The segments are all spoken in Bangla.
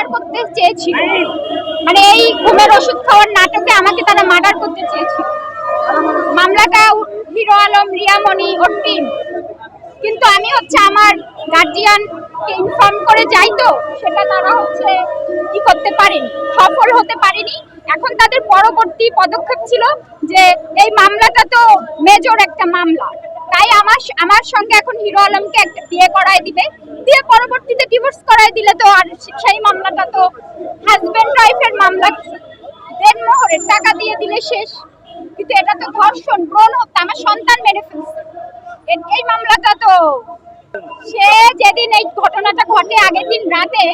মার্ডার করতে চেয়েছিল। মানে এই ঘুমের ওষুধ খাওয়ার নাটকে আমাকে তারা মার্ডার করতে চেয়েছিল। মামলাটা হিরো আলম রিয়ামণি ওর টিম কিন্তু আমি হচ্ছে আমার গার্জিয়ানকে ইনফর্ম করে যাই তো, সেটা তারা হচ্ছে কি করতে পারেনি, সফল হতে পারেনি। এখন তাদের পরবর্তী পদক্ষেপ ছিল যে এই মামলাটা তো মেজর একটা মামলা। তাই আমার আমার সঙ্গে এখন হিরো আলমকে একটা বিয়ে করায় দিবে। দিয়ে পরবর্তীতে ডিভোর্স করায় দিলে তো আর সেই মামলাটা তো হাজবেন্ড ওয়াইফের মামলা দেনমোহরের টাকা দিয়ে দিলে শেষ। কিন্তু এটা তো ধর্ষণ, ব্রণ হত্যা, আমার সন্তান মেরে ফেলছে। এই মামলাটা তো সে যেদিন এই ঘটনাটা ঘটে, আগের দিন রাতে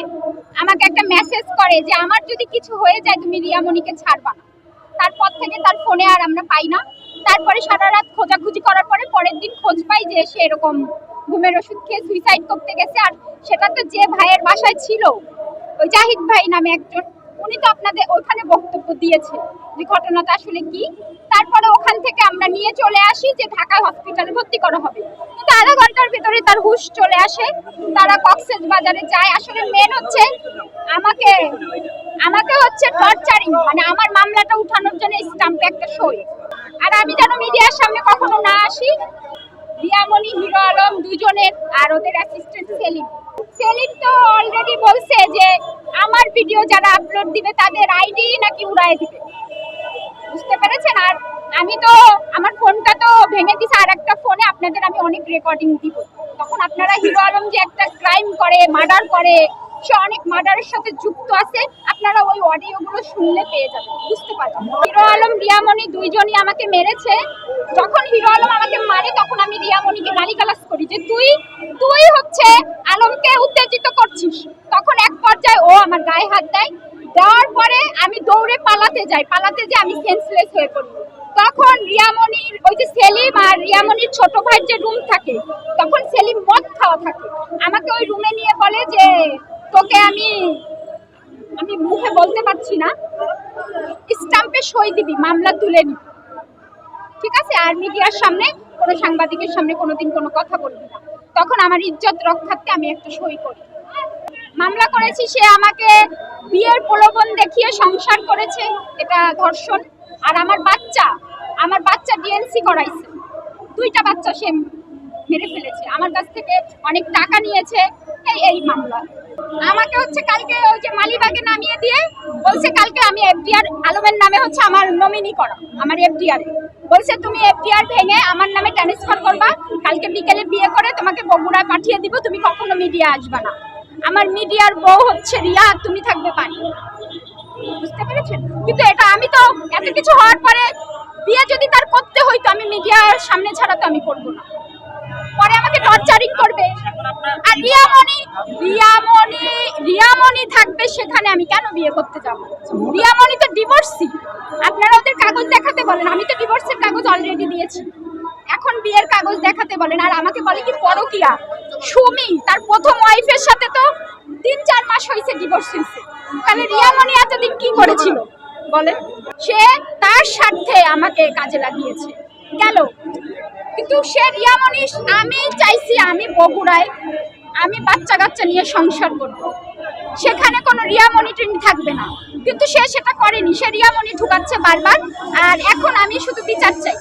আমাকে একটা মেসেজ করে যে আমার যদি কিছু হয়ে যায়, তুমি রিয়ামণিকে ছাড়বা না। তারপর থেকে তার ফোনে আর আমরা পাই না। তারপরে সারা রাত খোঁজাখুঁজি করার পরে পরের দিন খোঁজ পাই যে সে এরকম ঘুমের ওষুধ খেয়ে সুইসাইড করতে গেছে আর সেটা তো যে ভাইয়ের বাসায় ছিল, ওই জাহিদ ভাই নামে একজন, উনি তো আপনাদের ওখানে বক্তব্য দিয়েছে যে ঘটনাটা আসলে কি। তারপরে ওখান থেকে আমরা নিয়ে চলে আসি যে ঢাকা হসপিটালে ভর্তি করা হবে। কিন্তু আধা ঘণ্টার ভিতরে তার হুশ চলে আসে, তারা কক্সেস বাজারে যায়। আসলে মেন হচ্ছে আমাকে আমাকে হচ্ছে টর্চারিং মানে আমার মামলাটা উঠানোর জন্য স্টাম্পে একটা সই। আর আমি যেন মিডিয়ার সামনে কখনো না আসি রিয়ামণি হিরো আলম দুজনের আর ওদের অ্যাসিস্ট্যান্ট সেলিম। সেলিম তো অলরেডি বলছে যে আমার ভিডিও যারা আপলোড দিবে তাদের আইডি নাকি উড়ায় দিবে। বুঝতে পেরেছেন? আর আমি তো, আমার ফোনটা তো ভেঙে দিছে, আর একটা ফোনে আপনাদের আমি অনেক রেকর্ডিং দিব। তখন আপনারা হিরো আলম যে একটা ক্রাইম করে মার্ডার করে, সে অনেক মার্ডারের সাথে যুক্ত আছে, আপনারা ওই অডিওগুলো শুনলে পেয়ে যাবেন। বুঝতে পারবেন হিরো আলম রিয়ামণি দুইজনই আমাকে মেরেছে। যখন হিরো আলম আমাকে মারে, তখন আমি রিয়ামণিকে গালিগালাজ করি যে, তুই তুই হচ্ছে আলমকে উত্তেজিত করছিস। তখন এক পর্যায়ে ও আমার গায়ে হাত দেয়। দেওয়ার পরে আমি দৌড়ে পালাতে যাই। পালাতে যে আমি সেন্সলেস হয়ে পড়ি। তখন রিয়ামণির ওই যে সেলিম আর রিয়ামণির ছোট ভাইয়ের যে রুম থাকে, তখন সেলিম মদ খাওয়া থাকে। আমাকে ওই রুমে নিয়ে বলে যে, তোকে আমি আমি মুখে বলতে পারছি না। স্টাম্পে সই দিবি, মামলা তুলে নিবি। ঠিক আছে? আর মিডিয়ার সামনে, কোনো সাংবাদিকের সামনে কোনোদিন কোনো কথা বলবি না। তখন আমার ইজ্জত রক্ষার্থে আমি একটা সই করি। মামলা করেছি, সে আমাকে বিয়ের প্রলোভন দেখিয়ে সংসার করেছে। এটা ধর্ষণ। আর আমার বাচ্চা আমার বাচ্চা ডিএনসি করাইছে। দুইটা বাচ্চা সে মেরে ফেলেছে। আমার কাছ থেকে অনেক টাকা নিয়েছে। এই এই মামলা। আমাকে হচ্ছে কালকে ওই যে মালিবাগে নামিয়ে দিয়ে বলছে, কালকে আমি এফডিআর আলমের নামে হচ্ছে আমার নমিনি করা। আমার এফডিআর বলছে, তুমি এফটিআর ভেঙে আমার নামে ট্রান্সফার করবা, কালকে বিকেলে বিয়ে করে তোমাকে বগুড়ায় পাঠিয়ে দিব, তুমি কখনো মিডিয়া আসবা না। আমার মিডিয়ার বউ হচ্ছে রিয়া, তুমি থাকবে পানি বুঝতে পেরেছেন? কিন্তু এটা আমি তো এত কিছু হওয়ার পরে বিয়ে যদি তার করতে হইতো, আমি মিডিয়ার সামনে ছাড়া তো আমি করব না। পরে আমাকে টর্চারিং করবে। আর রিয়ামণি রিয়ামণি রিয়ামণি থাকবে, সেখানে আমি কেন বিয়ে করতে যাব? রিয়ামণি তো ডিভোর্সি আপনারা ওদের কাগজ দেখাতে বলেন। আমি তো ডিভোর্সের কাগজ অলরেডি দিয়েছি। এখন বিয়ের কাগজ দেখাতে বলেন। আর আমাকে বলে কি পরকিয়া? সুমি, তার প্রথম ওয়াইফের সাথে তো তিন চার মাস হয়েছে ডিভোর্স হয়েছে তাহলে রিয়ামণি এতদিন কি করেছিল? বলেন। সে তার স্বার্থে আমাকে কাজে লাগিয়েছে। গেল। কিন্তু সে রিয়ামণি, আমি চাইছি, আমি বগুড়ায়, আমি বাচ্চা কাচ্চা নিয়ে সংসার করব। সেখানে কোনো রিয়া মনিটরিং থাকবে না। কিন্তু সে সেটা করেনি। সে রিয়া মনি ঢুকাচ্ছে বারবার। আর এখন আমি শুধু বিচার চাই।